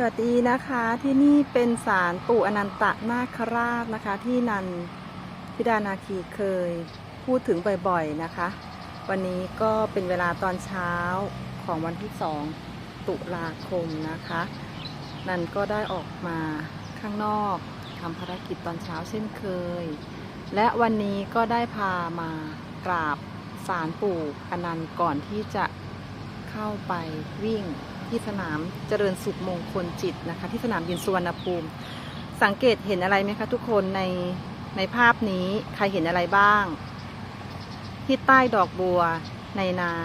สวัสดีนะคะที่นี่เป็นศาลปู่อนันตนาคราชนะคะ ที่นันพิดานาคีเคยพูดถึงบ่อยๆนะคะ วันนี้ก็เป็นเวลาตอนเช้าของวันที่2ตุลาคมนะคะ นันก็ได้ออกมาข้างนอกทำภารกิจตอนเช้าเช่นเคย และวันนี้ก็ได้พามากราบศาลปู่อนันต์ก่อนที่จะเข้าไปวิ่ง ที่สนามเจริญสุขมงคลจิตนะคะ ที่สนามบินสุวรรณภูมิ สังเกตเห็นอะไรไหมคะทุกคนในในภาพนี้ใครเห็นอะไรบ้าง ที่ใต้ดอกบัวในน้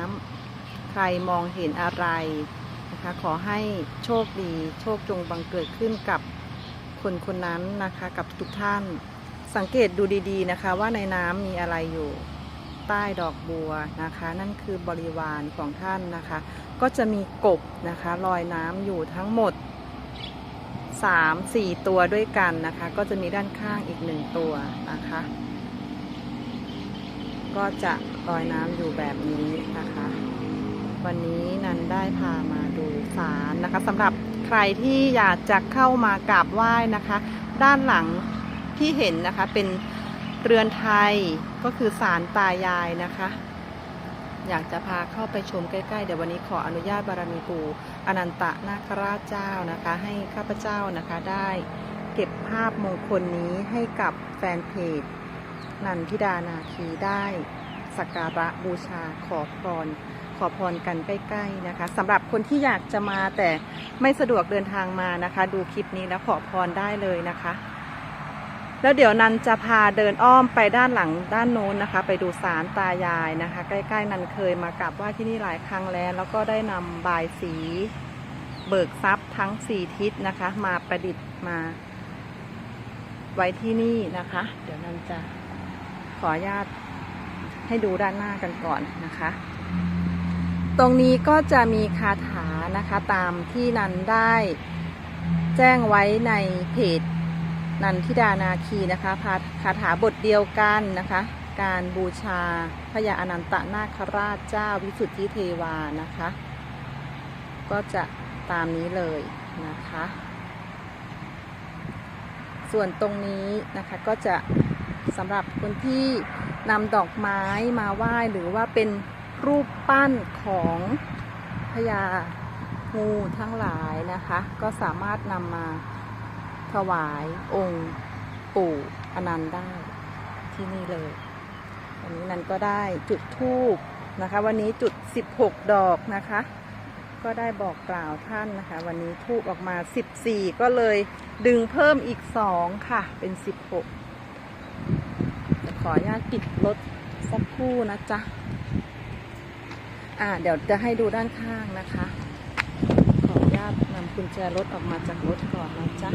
ำใครมองเห็นอะไรนะคะ ขอให้โชคดี โชคจงบังเกิดขึ้นกับคนคนนั้นนะคะ กับทุกท่าน สังเกตดูดีๆนะคะว่าในน้ำมีอะไรอยู่ ใต้ดอกบัวนะคะ นั่นคือบริวารของท่านนะคะ ก็จะมีกบนะคะลอยน้ำอยู่ทั้งหมด 3 4 ตัวด้วยกันนะคะ ก็จะมีด้านข้างอีกหนึ่งตัวนะคะ ก็จะลอยน้ำอยู่แบบนี้นะคะ วันนี้นันได้พามาดูศาลนะคะสำหรับใครที่อยากจะเข้ามากราบไหว้นะคะ ด้านหลังที่เห็นนะคะเป็นเรือนไทย ก็คือศาลตายายนะคะ อยากจะพาเข้าไปชมใกล้ๆ เดี๋ยววันนี้ขออนุญาตบารมีปู่อนันตนาคราชเจ้านะคะ ให้ข้าพเจ้านะคะได้เก็บภาพมงคลนี้ให้กับแฟนเพจนันทิดานาคีได้สักการะบูชาขอพรขอพรกันใกล้ๆนะคะสำหรับคนที่อยากจะมาแต่ไม่สะดวกเดินทางมานะคะ ดูคลิปนี้แล้วขอพรได้เลยนะคะ แล้วเดี๋ยวนันจะพาเดินอ้อมไปด้านหลังด้านโน้นนะคะ ไปดูศาลตายายนะคะ ใกล้ๆนันเคยมากราบไหว้ที่นี่หลายครั้งแล้ว แล้วก็ได้นำบายสีเบิกทรัพย์ทั้งสี่ทิศนะคะ มาประดิษฐ์มา ไว้ที่นี่นะคะ เดี๋ยวนันจะขออนุญาตให้ดูด้านหน้ากันก่อนนะคะ ตรงนี้ก็จะมีคาถานะคะ ตามที่นันได้ แจ้งไว้ในเพจ นันทิดานาคีนะคะพาคาถาบทเดียวกันนะคะ การบูชาพระยาอนันตนาคราชเจ้าวิสุทธิเทวานะคะ ก็จะตามนี้เลยนะคะ ส่วนตรงนี้นะคะก็จะสำหรับคนที่นำดอกไม้มาไหว้หรือว่าเป็นรูปปั้นของพญางูทั้งหลายนะคะ ก็สามารถนำมา ถวายองค์ปู่อนันต์ได้ที่นี่เลย วันนี้นันก็ได้จุดธูปนะคะ วันนี้จุด 16 ดอกนะคะ ก็ได้บอกกล่าวท่านนะคะ วันนี้ทูบออกมา 14 ก็เลยดึงเพิ่มอีก 2 ค่ะ เป็น 16จะขออนุญาตปิดรถสักครู่นะจ๊ะ อ่า เดี๋ยวจะให้ดูด้านข้างนะคะ ขออนุญาตนำกุญแจรถออกมาจากรถก่อนนะจ๊ะ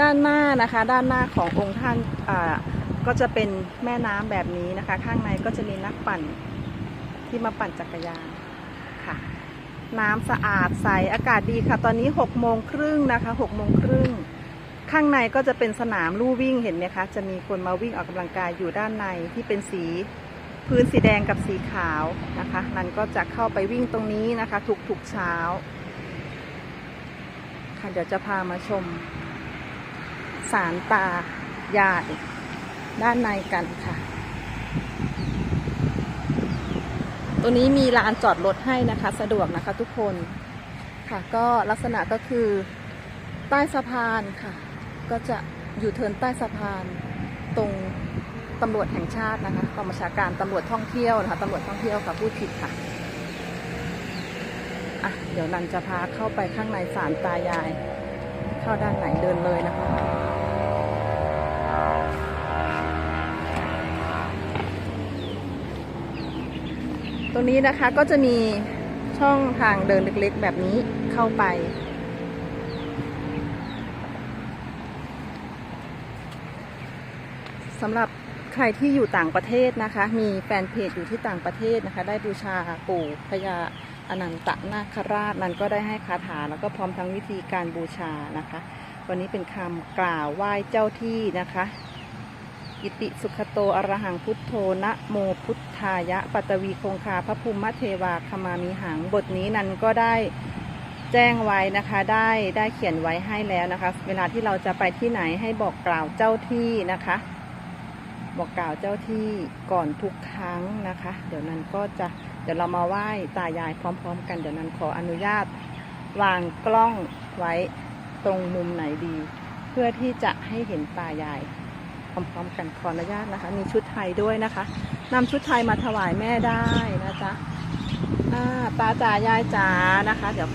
ด้านหน้านะคะ ด้านหน้าขององค์ท่านก็จะเป็นแม่น้ำแบบนี้นะคะ ข้างในก็จะมีนักปั่นที่มาปั่นจักรยานค่ะ น้ำสะอาดใสอากาศดีค่ะ ตอนนี้6โมงครึ่งนะคะ6โมงครึ่งข้างในก็จะเป็นสนามลู่วิ่งเห็นไหมคะ จะมีคนมาวิ่งออกกำลังกายอยู่ด้านในที่เป็นสีพื้นสีแดงกับสีขาวนะคะ นันก็จะเข้าไปวิ่งตรงนี้นะคะ ทุกๆเช้า ค่ะเดี๋ยวจะพามาชม สารตายายด้านในกันค่ะ ตัวนี้มีลานจอดรถให้นะคะ สะดวกนะคะทุกคนค่ะ ก็ลักษณะก็คือใต้สะพานค่ะ ก็จะอยู่เทินใต้สะพานตรงตำรวจแห่งชาตินะคะกองบัญชาการตำรวจท่องเที่ยวนะคะตำรวจท่องเที่ยวค่ะพูดผิดค่ะอะ เดี๋ยวนันจะพาเข้าไปข้างในศาลตายาย เข้าด้านไหนเดินเลยนะคะ ตรงนี้นะคะก็จะมีช่องทางเดินเล็กๆ แบบนี้เข้าไป สำหรับใครที่อยู่ต่างประเทศนะคะ มีแฟนเพจอยู่ที่ต่างประเทศนะคะ ได้บูชาปู่พญาอนันตนาคราชนั้นก็ได้ให้คาถาแล้วก็พร้อมทั้งวิธีการบูชานะคะ วันนี้เป็นคำกล่าวไหว้เจ้าที่นะคะอิติสุขโตอรหังพุทโธนะโมพุทธายะปัตวีคงคาพระภูมิเทวาคมามิหังบทนี้นั้นก็ได้แจ้งไว้นะคะได้ได้เขียนไว้ให้แล้วนะคะ เวลาที่เราจะไปที่ไหนให้บอกกล่าวเจ้าที่นะคะ บอกกล่าวเจ้าที่ก่อนทุกครั้งนะคะ เดี๋ยวนั้นก็จะเดี๋ยวเรามาไหว้ตายายพร้อม ๆ กันเดี๋ยวนั้นขออนุญาตวางกล้องไว้ ตรงมุมไหนดี เพื่อที่จะให้เห็นตายายพร้อมๆกันขออนุญาตนะคะ มีชุดไทยด้วยนะคะนำชุดไทยมาถวายแม่ได้นะจ๊ะตาจ๋ายายจ๋านะคะ เดี๋ยว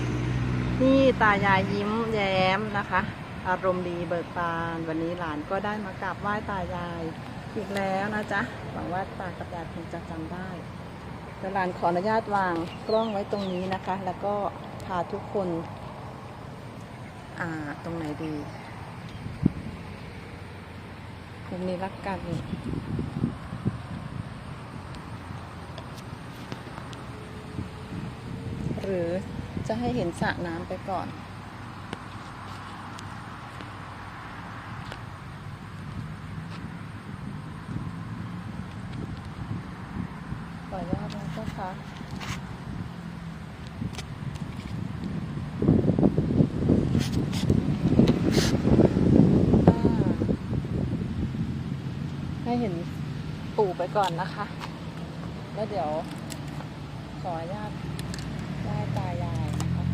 นี่ตายายยิ้มแย้มนะคะ อารมณ์ดีเบิกบาน วันนี้หลานก็ได้มากราบไหว้ตายายอีกแล้วนะจ๊ะหวังว่าตากับยายคงจะจำได้เดี๋ยวหลานขออนุญาตวางกล้องไว้ตรงนี้นะคะ แล้วก็พาทุกคน อ่า ตรงไหนดีมุมนี้รักกันหรือจะให้เห็นสระน้ำไปก่อนขออนุญาตนะเจ้าค่ะอ่า ให้เห็นปู่ไปก่อนนะคะ แล้วเดี๋ยวขออนุญาตไหว้ตายายนะคะ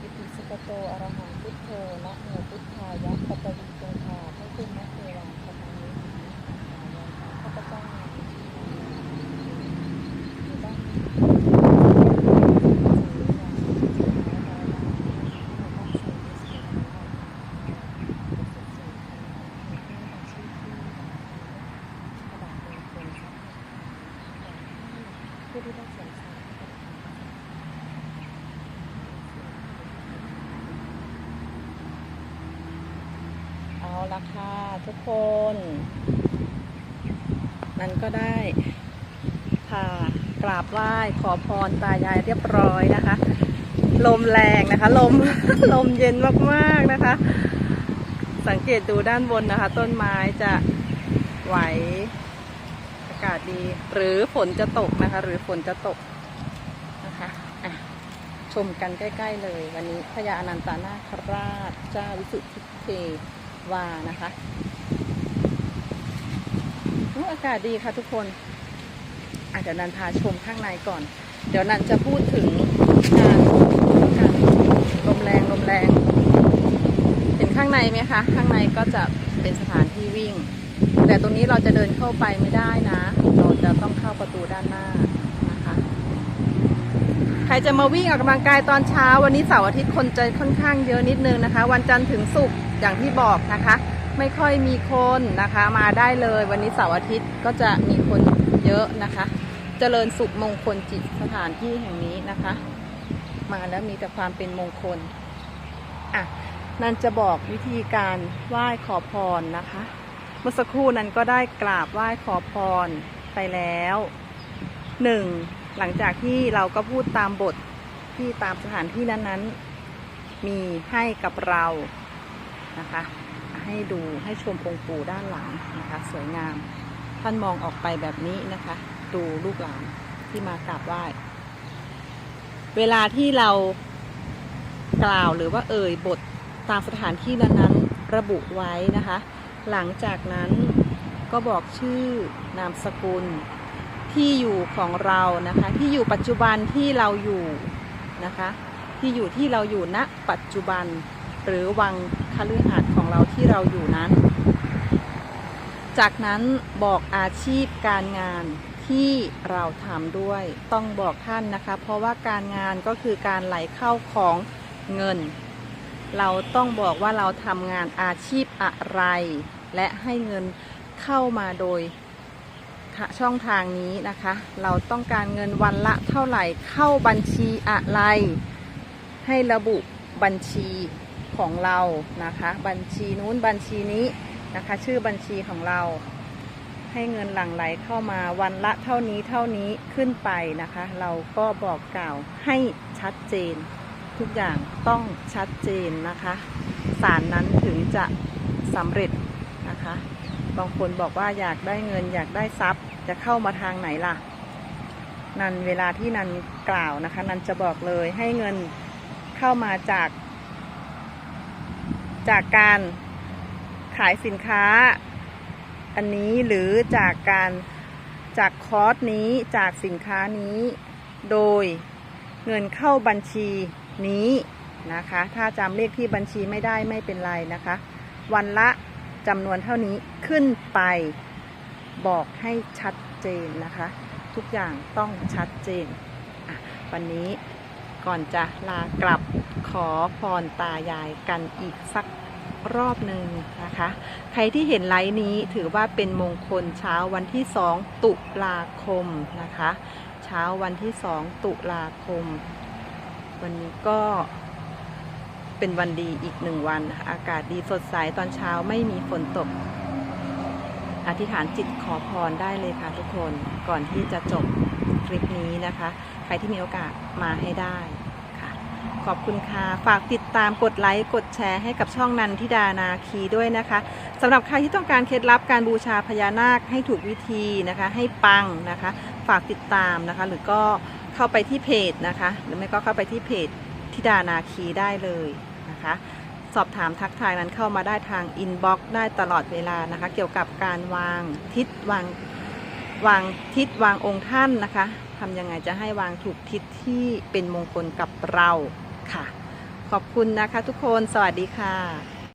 อิติสุขโตอะระหังพุทโธนะโมพุทธายะปัตตวิโกคาให้คุณมะเทวาคามิข้าพเจ้าอยู่บ้าน เอาละค่ะ ทุกคน นั้นก็ได้พากราบไหว้ขอพรตายายเรียบร้อยนะคะ ลมแรงนะคะ ลมลมเย็นมากๆนะคะ สังเกตดูด้านบนนะคะ ต้นไม้จะไหวอากาศดี หรือฝนจะตกนะคะ หรือฝนจะตกนะคะะชมกันใกล้ ๆ เลย วันนี้พญาอนันตนาคราชเจ้าวิสุทธิเท วานะคะอุ๊ยอากาศดีค่ะทุกคนอะเดี๋ยวนันพาชมข้างในก่อน เดี๋ยวนันจะพูดถึงงานแล้วกันลมแรงลมแรง เห็นข้างในไหมคะ ข้างในก็จะเป็นสถานที่วิ่ง แต่ตรงนี้เราจะเดินเข้าไปไม่ได้นะ เราจะต้องเข้าประตูด้านหน้านะคะ ใครจะมาวิ่งออกกำลังกายตอนเช้า วันนี้เสาร์อาทิตย์คนจะค่อนข้างเยอะนิดนึงนะคะ วันจันทร์ถึงศุกร์ อย่างที่บอกนะคะ ไม่ค่อยมีคนนะคะมาได้เลย วันนี้เสาร์อาทิตย์ก็จะมีคนเยอะนะคะ เจริญสุขมงคลจิตสถานที่แห่งนี้นะคะ มาแล้วมีแต่ความเป็นมงคลอะนันจะบอกวิธีการไหว้ขอพรนะคะ เมื่อสักครู่นั้นก็ได้กราบไหว้ขอพรไปแล้วหนึ่งหลังจากที่เราก็พูดตามบทที่ตามสถานที่นั้นๆ มีให้กับเรา นะคะ ให้ดูให้ชมองค์ปู่ด้านหลังนะคะ สวยงาม ท่านมองออกไปแบบนี้นะคะ ดูลูกหลานที่มากราบไหว้ เวลาที่เรากล่าวหรือว่าเอ่ยบทตามสถานที่นั้นๆระบุไว้นะคะ หลังจากนั้นก็บอกชื่อนามสกุลที่อยู่ของเรานะคะ ที่อยู่ปัจจุบันที่เราอยู่นะคะ ที่อยู่ที่เราอยู่ณปัจจุบัน หรือวังคฤหาสน์ของเราที่เราอยู่นั้น จากนั้นบอกอาชีพการงานที่เราทำด้วยต้องบอกท่านนะคะ เพราะว่าการงานก็คือการไหลเข้าของเงิน เราต้องบอกว่าเราทำงานอาชีพอะไร และให้เงินเข้ามาโดยช่องทางนี้นะคะ เราต้องการเงินวันละเท่าไหร่เข้าบัญชีอะไร ให้ระบุบัญชี ของเรานะคะ บัญชีนู้นบัญชีนี้นะคะ ชื่อบัญชีของเรา ให้เงินหลั่งไหลเข้ามาวันละเท่านี้เท่านี้ขึ้นไปนะคะ เราก็บอกกล่าวให้ชัดเจน ทุกอย่างต้องชัดเจนนะคะศาลนั้นถึงจะสำเร็จนะคะ บางคนบอกว่าอยากได้เงินอยากได้ทรัพย์จะเข้ามาทางไหนล่ะ นันเวลาที่นันกล่าวนะคะ นันจะบอกเลยให้เงินเข้ามาจาก จากการขายสินค้า อันนี้หรือจากการจากคอร์สนี้จากสินค้านี้ โดยเงินเข้าบัญชีนี้นะคะ ถ้าจำเลขที่บัญชีไม่ได้ไม่เป็นไรนะคะ วันละจำนวนเท่านี้ขึ้นไปบอกให้ชัดเจนนะคะ ทุกอย่างต้องชัดเจน วันนี้ก่อนจะลากลับขอพรตายายกันอีกสัก รอบหนึ่งนะคะ ใครที่เห็นไลฟ์นี้ถือว่าเป็นมงคลเช้าวันที่ 2 ตุลาคมนะคะ เช้าวันที่ 2 ตุลาคม วันนี้ก็เป็นวันดีอีกหนึ่งวันนะคะอากาศดีสดใสตอนเช้าไม่มีฝนตก อธิษฐานจิตขอพรได้เลยค่ะทุกคนก่อนที่จะจบคลิปนี้นะคะ ใครที่มีโอกาสมาให้ได้ ขอบคุณค่ะ ฝากติดตามกดไลค์ กดแชร์ให้กับช่องนันทิดานาคีด้วยนะคะสำหรับใครที่ต้องการเคล็ดลับการบูชาพญานาคให้ถูกวิธีนะคะ ให้ปังนะคะ ฝากติดตามนะคะ หรือก็เข้าไปที่เพจนะคะ หรือไม่ก็เข้าไปที่เพจทิดานาคีได้เลยนะคะ สอบถามทักทายนั้นเข้ามาได้ทางอินบ็อกซ์ได้ตลอดเวลานะคะ เกี่ยวกับการวางทิศวางวางทิศวางองค์ท่านนะคะทำยังไงจะให้วางถูกทิศที่เป็นมงคลกับเรา ค่ะ ขอบคุณนะคะทุกคน สวัสดีค่ะ